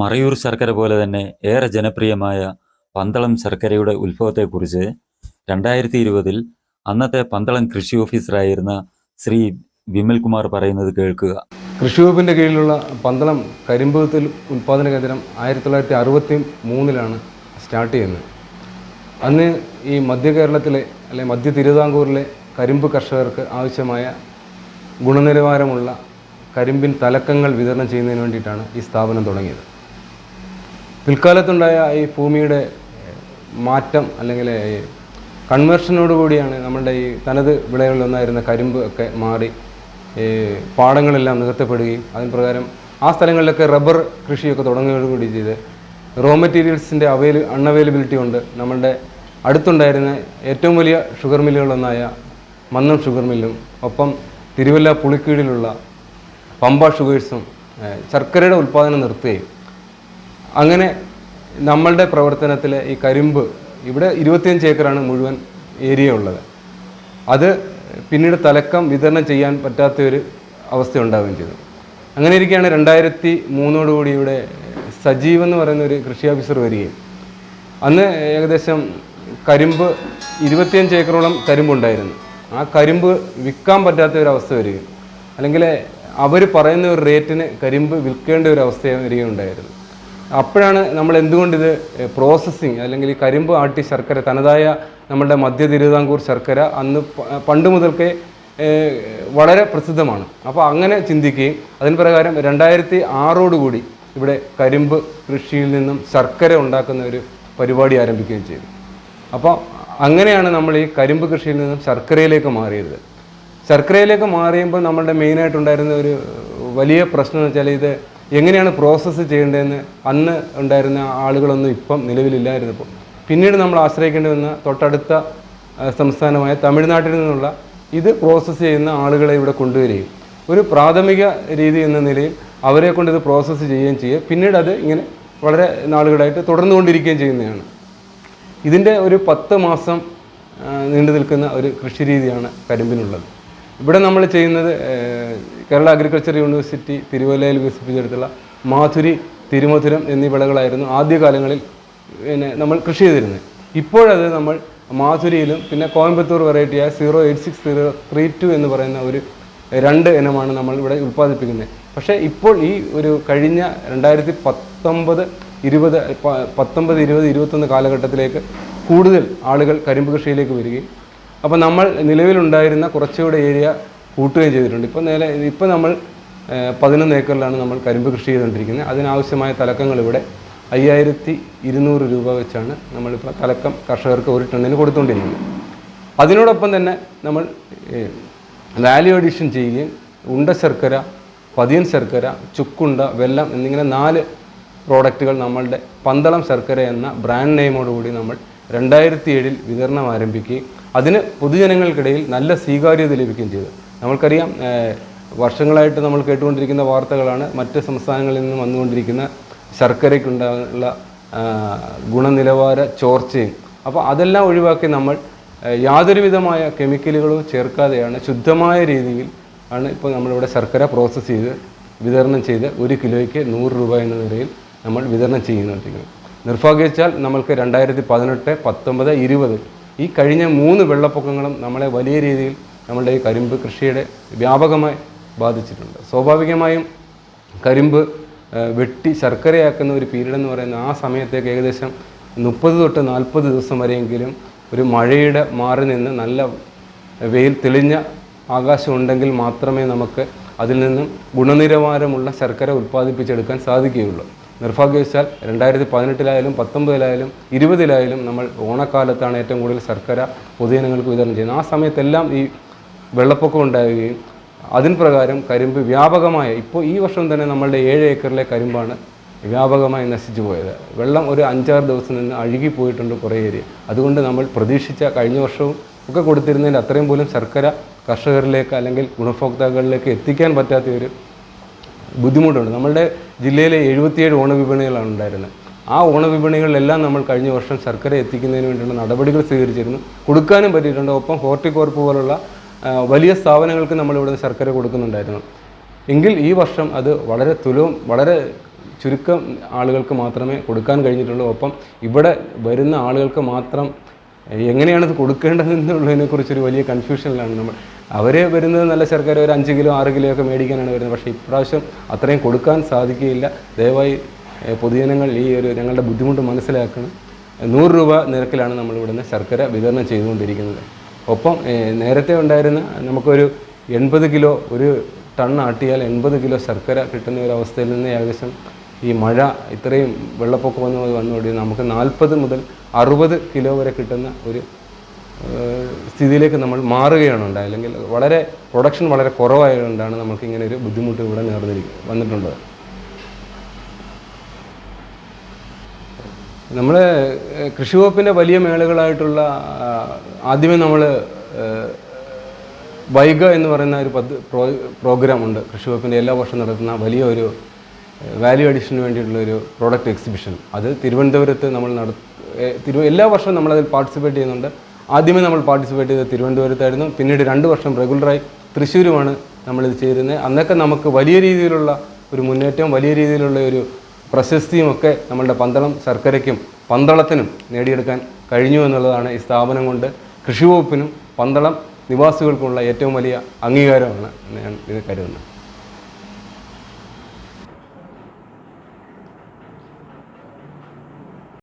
മറയൂർ ശർക്കര പോലെ തന്നെ ഏറെ ജനപ്രിയമായ പന്തളം ശർക്കരയുടെ ഉത്ഭവത്തെക്കുറിച്ച് രണ്ടായിരത്തി ഇരുപതിൽ അന്നത്തെ പന്തളം കൃഷി ഓഫീസറായിരുന്ന ശ്രീ വിമൽകുമാർ പറയുന്നത് കേൾക്കുക. കൃഷി വകുപ്പിന്റെ കീഴിലുള്ള പന്തളം കരിമ്പുത്തിൽ ഉൽപ്പാദന കേന്ദ്രം ആയിരത്തി തൊള്ളായിരത്തി അറുപത്തി മൂന്നിലാണ് സ്റ്റാർട്ട് ചെയ്യുന്നത്. അന്ന് ഈ മധ്യ കേരളത്തിലെ അല്ലെ മധ്യ തിരുവിതാംകൂറിലെ കരിമ്പ് കർഷകർക്ക് ആവശ്യമായ ഗുണനിലവാരമുള്ള കരിമ്പിൻ തലക്കങ്ങൾ വിതരണം ചെയ്യുന്നതിന് വേണ്ടിയിട്ടാണ് ഈ സ്ഥാപനം തുടങ്ങിയത്. പിൽക്കാലത്തുണ്ടായ ഈ ഭൂമിയുടെ മാറ്റം അല്ലെങ്കിൽ കൺവേർഷനോട് കൂടിയാണ് നമ്മുടെ ഈ തനത് വിളകളിലൊന്നായിരുന്ന കരിമ്പ് ഒക്കെ മാറി പാടങ്ങളെല്ലാം നികത്തപ്പെടുകയും അതിന് പ്രകാരം ആ സ്ഥലങ്ങളിലൊക്കെ റബ്ബർ കൃഷിയൊക്കെ തുടങ്ങുകയോടുകൂടി ചെയ്ത് റോ മെറ്റീരിയൽസിന്റെ അവൈല അൺഅവൈലബിലിറ്റി കൊണ്ട് നമ്മളുടെ അടുത്തുണ്ടായിരുന്ന ഏറ്റവും വലിയ ഷുഗർ മില്ലുകളൊന്നായ മന്നം ഷുഗർ മില്ലും ഒപ്പം തിരുവല്ല പുളിക്കീടിലുള്ള പമ്പ ഷുഗേഴ്സും ശർക്കരയുടെ ഉൽപ്പാദനം നിർത്തുകയും അങ്ങനെ നമ്മളുടെ പ്രവർത്തനത്തിൽ ഈ കരിമ്പ് ഇവിടെ ഇരുപത്തിയഞ്ച് ഏക്കറാണ് മുഴുവൻ ഏരിയ ഉള്ളത്. അത് പിന്നീട് തലക്കം വിതരണം ചെയ്യാൻ പറ്റാത്തൊരു അവസ്ഥ ഉണ്ടാവുകയും ചെയ്തു. അങ്ങനെ ഇരിക്കുകയാണ് രണ്ടായിരത്തി മൂന്നോടുകൂടി ഇവിടെ സജീവ് എന്ന് പറയുന്ന ഒരു കൃഷി ഓഫീസർ വരികയും. അന്ന് ഏകദേശം കരിമ്പ് ഇരുപത്തിയഞ്ച് ഏക്കറോളം കരിമ്പുണ്ടായിരുന്നു. ആ കരിമ്പ് വിൽക്കാൻ പറ്റാത്ത ഒരു അവസ്ഥ വരികയും. അല്ലെങ്കിൽ അവർ പറയുന്ന ഒരു റേറ്റിന് കരിമ്പ് വിൽക്കേണ്ട ഒരു അവസ്ഥ വരികയുണ്ടായിരുന്നു. അപ്പോഴാണ് നമ്മൾ എന്തുകൊണ്ട് ഇത് പ്രോസസ്സിങ് അല്ലെങ്കിൽ കരിമ്പ് ആട്ടി ശർക്കര തനതായ നമ്മുടെ മധ്യ തിരുവിതാംകൂർ ശർക്കര അന്ന് പണ്ട് മുതൽക്കേ വളരെ പ്രസിദ്ധമാണ്. അപ്പോൾ അങ്ങനെ ചിന്തിക്കുകയും അതിന് പ്രകാരം രണ്ടായിരത്തി ആറോടുകൂടി ഇവിടെ കരിമ്പ് കൃഷിയിൽ നിന്നും ശർക്കര ഉണ്ടാക്കുന്ന ഒരു പരിപാടി ആരംഭിക്കുകയും ചെയ്തു. അപ്പോൾ അങ്ങനെയാണ് നമ്മൾ ഈ കരിമ്പ് കൃഷിയിൽ നിന്നും ശർക്കരയിലേക്ക് മാറിയത്. ശർക്കരയിലേക്ക് മാറിയുമ്പോൾ നമ്മളുടെ മെയിനായിട്ടുണ്ടായിരുന്ന ഒരു വലിയ പ്രശ്നം എന്ന് വെച്ചാൽ ഇത് എങ്ങനെയാണ് പ്രോസസ്സ് ചെയ്യേണ്ടതെന്ന് അന്ന് ഉണ്ടായിരുന്ന ആളുകളൊന്നും ഇപ്പം നിലവിലില്ലായിരുന്നപ്പോൾ. പിന്നീട് നമ്മൾ ആശ്രയിക്കേണ്ടി വന്ന തൊട്ടടുത്ത സംസ്ഥാനമായ തമിഴ്നാട്ടിൽ നിന്നുള്ള ഇത് പ്രോസസ്സ് ചെയ്യുന്ന ആളുകളെ ഇവിടെ കൊണ്ടുവരികയും ഒരു പ്രാഥമിക രീതി എന്ന നിലയിൽ അവരെ കൊണ്ട് ഇത് പ്രോസസ്സ് ചെയ്യുകയും ചെയ്യുക പിന്നീട് അത് ഇങ്ങനെ വളരെ നാളുകളായിട്ട് തുടർന്നുകൊണ്ടിരിക്കുകയും ചെയ്യുന്നതാണ്. ഇതിന്റെ ഒരു പത്ത് മാസം നീണ്ടു നിൽക്കുന്ന ഒരു കൃഷി രീതിയാണ് കരിമ്പിനുള്ളത്. ഇവിടെ നമ്മൾ ചെയ്യുന്നത് കേരള അഗ്രികൾച്ചർ യൂണിവേഴ്സിറ്റി തിരുവല്ലയിൽ വികസിപ്പിച്ചെടുത്തുള്ള മാധുരി തിരുമധുരം എന്നീ വിളകളായിരുന്നു ആദ്യകാലങ്ങളിൽ പിന്നെ നമ്മൾ കൃഷി ചെയ്തിരുന്നത്. ഇപ്പോഴത് നമ്മൾ മാധുരിയിലും പിന്നെ Coimbatore വെറൈറ്റിയായ zero eight six zero three two എന്ന് പറയുന്ന ഒരു രണ്ട് ഇനമാണ് നമ്മൾ ഇവിടെ ഉൽപ്പാദിപ്പിക്കുന്നത്. പക്ഷേ ഇപ്പോൾ ഈ ഒരു കഴിഞ്ഞ രണ്ടായിരത്തി പത്തൊമ്പത് ഇരുപത് പത്തൊമ്പത് ഇരുപത് ഇരുപത്തൊന്ന് കാലഘട്ടത്തിലേക്ക് കൂടുതൽ ആളുകൾ കരിമ്പ് കൃഷിയിലേക്ക് വരികയും അപ്പോൾ നമ്മൾ നിലവിലുണ്ടായിരുന്ന കുറച്ചുകൂടെ ഏരിയ കൂട്ടുകയും ചെയ്തിട്ടുണ്ട്. ഇപ്പോൾ നേരെ ഇപ്പോൾ നമ്മൾ പതിനൊന്ന് ഏക്കറിലാണ് നമ്മൾ കരിമ്പ് കൃഷി ചെയ്തുകൊണ്ടിരിക്കുന്നത്. അതിനാവശ്യമായ തലക്കങ്ങൾ ഇവിടെ അയ്യായിരത്തി ഇരുന്നൂറ് രൂപ വെച്ചാണ് നമ്മളിപ്പോൾ തലക്കം കർഷകർക്ക് ഒരു ടണ്ണിന് കൊടുത്തുകൊണ്ടിരിക്കുന്നത്. അതിനോടൊപ്പം തന്നെ നമ്മൾ വാല്യൂ അഡീഷൻ ചെയ്യുകയും ഉണ്ട ശർക്കര പതിയൻ ശർക്കര ചുക്കുണ്ട വെല്ലം എന്നിങ്ങനെ നാല് പ്രോഡക്റ്റുകൾ നമ്മളുടെ പന്തളം ശർക്കര എന്ന ബ്രാൻഡ് നെയിമോടുകൂടി നമ്മൾ രണ്ടായിരത്തി ഏഴിൽ വിതരണം ആരംഭിക്കുകയും അതിന് പൊതുജനങ്ങൾക്കിടയിൽ നല്ല സ്വീകാര്യത ലഭിക്കുകയും ചെയ്തു. നമ്മൾക്കറിയാം വർഷങ്ങളായിട്ട് നമ്മൾ കേട്ടുകൊണ്ടിരിക്കുന്ന വാർത്തകളാണ് മറ്റ് സംസ്ഥാനങ്ങളിൽ നിന്നും വന്നുകൊണ്ടിരിക്കുന്ന ശർക്കരയ്ക്കുണ്ടാകുന്ന ഗുണനിലവാര ചോർച്ചയും. അപ്പോൾ അതെല്ലാം ഒഴിവാക്കി നമ്മൾ യാതൊരുവിധമായ യാതൊരു വിധമായ കെമിക്കലുകളും ചേർക്കാതെയാണ് ശുദ്ധമായ രീതിയിൽ ആണ് ഇപ്പോൾ നമ്മളിവിടെ ശർക്കര പ്രോസസ്സ് ചെയ്ത് വിതരണം ചെയ്ത് ഒരു കിലോയ്ക്ക് നൂറ് രൂപ എന്ന നിലയിൽ നമ്മൾ വിതരണം ചെയ്യുന്നുണ്ടെങ്കിൽ നിർഭാഗ്യവശാൽ നമ്മൾക്ക് രണ്ടായിരത്തി പതിനെട്ട് പത്തൊമ്പത് ഇരുപത് ഈ കഴിഞ്ഞ മൂന്ന് വെള്ളപ്പൊക്കങ്ങളും നമ്മളെ വലിയ രീതിയിൽ നമ്മളുടെ ഈ കരിമ്പ് കൃഷിയുടെ വ്യാപകമായി ബാധിച്ചിട്ടുണ്ട്. സ്വാഭാവികമായും കരിമ്പ് വെട്ടി ശർക്കരയാക്കുന്ന ഒരു പീരീഡ് എന്ന് പറയുന്ന ആ സമയത്തേക്ക് ഏകദേശം മുപ്പത് തൊട്ട് നാൽപ്പത് ദിവസം വരെയെങ്കിലും ഒരു മഴയുടെ മാറി നിന്ന് നല്ല വെയിൽ തെളിഞ്ഞ ആകാശം ഉണ്ടെങ്കിൽ മാത്രമേ നമുക്ക് അതിൽ നിന്നും ഗുണനിലവാരമുള്ള ശർക്കര ഉൽപ്പാദിപ്പിച്ചെടുക്കാൻ സാധിക്കുകയുള്ളൂ. നിർഭാഗ്യവശാൽ രണ്ടായിരത്തി പതിനെട്ടിലായാലും പത്തൊമ്പതിലായാലും ഇരുപതിലായാലും നമ്മൾ ഓണക്കാലത്താണ് ഏറ്റവും കൂടുതൽ ശർക്കര പൊതുജനങ്ങൾക്ക് വിതരണം ചെയ്യുന്നത്. ആ സമയത്തെല്ലാം ഈ വെള്ളപ്പൊക്കം ഉണ്ടാവുകയും അതിന് പ്രകാരം കരിമ്പ് വ്യാപകമായ ഇപ്പോൾ ഈ വർഷം തന്നെ നമ്മളുടെ ഏഴ് ഏക്കറിലെ കരിമ്പാണ് വ്യാപകമായി നശിച്ചു പോയത്. വെള്ളം ഒരു അഞ്ചാറ് ദിവസം നിന്ന് അഴുകിപ്പോയിട്ടുണ്ട് കുറേ ഏരിയ. അതുകൊണ്ട് നമ്മൾ പ്രതീക്ഷിച്ച കഴിഞ്ഞ വർഷവും ഒക്കെ കൊടുത്തിരുന്നതിൽ അത്രയും പോലും ശർക്കര കർഷകരിലേക്ക് അല്ലെങ്കിൽ ഗുണഭോക്താക്കളിലേക്ക് എത്തിക്കാൻ പറ്റാത്ത ഒരു ബുദ്ധിമുട്ടുണ്ട്. നമ്മളുടെ ജില്ലയിലെ എഴുപത്തിയേഴ് ഓണവിപണികളാണ് ഉണ്ടായിരുന്നത്. ആ ഓണവിപണികളിലെല്ലാം നമ്മൾ കഴിഞ്ഞ വർഷം ശർക്കര എത്തിക്കുന്നതിന് വേണ്ടിയുള്ള നടപടികൾ സ്വീകരിച്ചിരുന്നു. കൊടുക്കാനും പറ്റിയിട്ടുണ്ട്. ഒപ്പം ഹോർട്ടികോർപ്പ് പോലുള്ള വലിയ സ്ഥാപനങ്ങൾക്ക് നമ്മളിവിടെ ശർക്കര കൊടുക്കുന്നുണ്ടായിരുന്നു. എങ്കിൽ ഈ വർഷം അത് വളരെ തുലവും വളരെ ചുരുക്കം ആളുകൾക്ക് മാത്രമേ കൊടുക്കാൻ കഴിഞ്ഞിട്ടുള്ളൂ. ഒപ്പം ഇവിടെ വരുന്ന ആളുകൾക്ക് മാത്രം എങ്ങനെയാണത് കൊടുക്കേണ്ടതെന്നുള്ളതിനെക്കുറിച്ചൊരു വലിയ കൺഫ്യൂഷനിലാണ് നമ്മൾ അവർ വരുന്നത് നല്ല ശർക്കര ഒരു അഞ്ച് കിലോ ആറ് കിലോ ഒക്കെ മേടിക്കാനാണ് വരുന്നത്. പക്ഷേ ഇപ്രാവശ്യം അത്രയും കൊടുക്കാൻ സാധിക്കുകയില്ല. ദയവായി പൊതുജനങ്ങൾ ഈ ഒരു ഞങ്ങളുടെ ബുദ്ധിമുട്ട് മനസ്സിലാക്കണം. നൂറ് രൂപ നിരക്കിലാണ് നമ്മൾ ഇവിടുന്ന് ശർക്കര വിതരണം ചെയ്തുകൊണ്ടിരിക്കുന്നത്. ഒപ്പം നേരത്തെ ഉണ്ടായിരുന്ന നമുക്കൊരു എൺപത് കിലോ ഒരു ടൺ ആട്ടിയാൽ എൺപത് കിലോ ശർക്കര കിട്ടുന്ന ഒരു അവസ്ഥയിൽ നിന്ന് ഏകദേശം ഈ മഴ ഇത്രയും വെള്ളപ്പൊക്കം വന്ന് വന്നുകൊണ്ട് നമുക്ക് നാൽപ്പത് മുതൽ അറുപത് കിലോ വരെ കിട്ടുന്ന ഒരു സ്ഥിതിയിലേക്ക് നമ്മൾ മാറുകയാണ് ഉണ്ടായത്. അല്ലെങ്കിൽ വളരെ പ്രൊഡക്ഷൻ വളരെ കുറവായതുകൊണ്ടാണ് നമുക്ക് ഇങ്ങനെ ഒരു ബുദ്ധിമുട്ട് ഇവിടെ നേർന്നിരിക്കും വന്നിട്ടുണ്ട് നമ്മൾ കൃഷി വകുപ്പിന്റെ വലിയ മേളകളായിട്ടുള്ള ആദ്യമേ നമ്മൾ വൈഗ എന്ന് പറയുന്ന ഒരു പദ്ധ പ്രോ പ്രോഗ്രാം ഉണ്ട് കൃഷി വകുപ്പിന്റെ എല്ലാ വർഷവും നടത്തുന്ന വലിയ ഒരു വാല്യൂ അഡീഷന് വേണ്ടിയിട്ടുള്ള ഒരു പ്രോഡക്റ്റ് എക്സിബിഷൻ അത് തിരുവനന്തപുരത്ത് നമ്മൾ നട എല്ലാ വർഷവും നമ്മളതിൽ പാർട്ടിസിപ്പേറ്റ് ചെയ്യുന്നുണ്ട്. ആദ്യമേ നമ്മൾ പാർട്ടിസിപ്പേറ്റ് ചെയ്തത് തിരുവനന്തപുരത്തായിരുന്നു. പിന്നീട് രണ്ട് വർഷം റെഗുലറായി തൃശ്ശൂരുമാണ് നമ്മളിത് ചേരുന്നത്. അന്നൊക്കെ നമുക്ക് വലിയ രീതിയിലുള്ള ഒരു മുന്നേറ്റവും വലിയ രീതിയിലുള്ള ഒരു പ്രശസ്തിയും ഒക്കെ നമ്മളുടെ പന്തളം ശർക്കരയ്ക്കും പന്തളത്തിനും നേടിയെടുക്കാൻ കഴിഞ്ഞു എന്നുള്ളതാണ് ഈ സ്ഥാപനം കൊണ്ട്. കൃഷി വകുപ്പിനും പന്തളം നിവാസികൾക്കുമുള്ള ഏറ്റവും വലിയ അംഗീകാരമാണ് ഞാൻ ഇത് കരുതുന്നത്